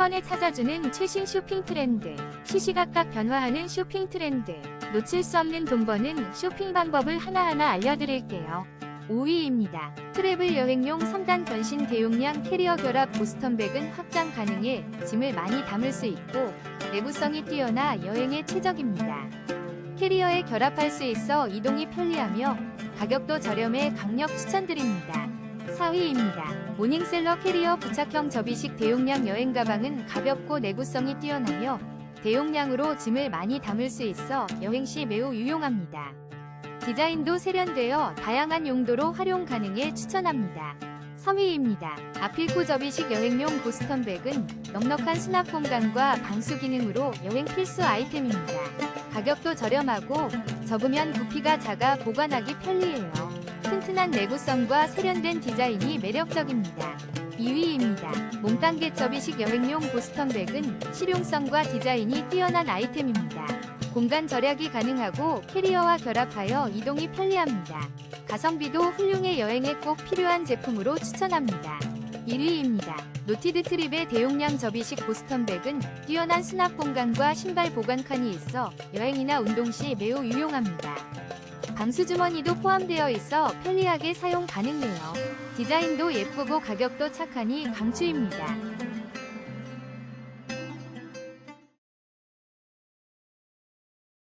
번에 찾아주는 최신 쇼핑 트렌드. 시시각각 변화하는 쇼핑 트렌드. 놓칠 수 없는 돈 버는 쇼핑 방법을 하나하나 알려드릴게요. 5위입니다. 트래블 여행용 3단 변신 대용량 캐리어 결합 보스턴백은 확장 가능해 짐을 많이 담을 수 있고 내구성이 뛰어나 여행에 최적입니다. 캐리어에 결합할 수 있어 이동이 편리하며 가격도 저렴해 강력 추천드립니다. 4위입니다. 모닝셀러 캐리어 부착형 접이식 대용량 여행 가방은 가볍고 내구성이 뛰어나며 대용량으로 짐을 많이 담을 수 있어 여행 시 매우 유용합니다. 디자인도 세련되어 다양한 용도로 활용 가능해 추천합니다. 3위입니다. 아필코 접이식 여행용 보스턴 백은 넉넉한 수납 공간과 방수 기능으로 여행 필수 아이템입니다. 가격도 저렴하고 접으면 부피가 작아 보관하기 편리해요. 튼튼한 내구성과 세련된 디자인이 매력적입니다. 2위입니다. 몽땅개 접이식 여행용 보스턴백은 실용성과 디자인이 뛰어난 아이템입니다. 공간 절약이 가능하고 캐리어와 결합하여 이동이 편리합니다. 가성비도 훌륭해 여행에 꼭 필요한 제품으로 추천합니다. 1위입니다. 노티드 트립의 대용량 접이식 보스턴백은 뛰어난 수납 공간과 신발 보관 칸이 있어 여행이나 운동 시 매우 유용합니다. 방수 주머니도 포함되어 있어 편리하게 사용 가능해요. 디자인도 예쁘고 가격도 착하니 강추입니다.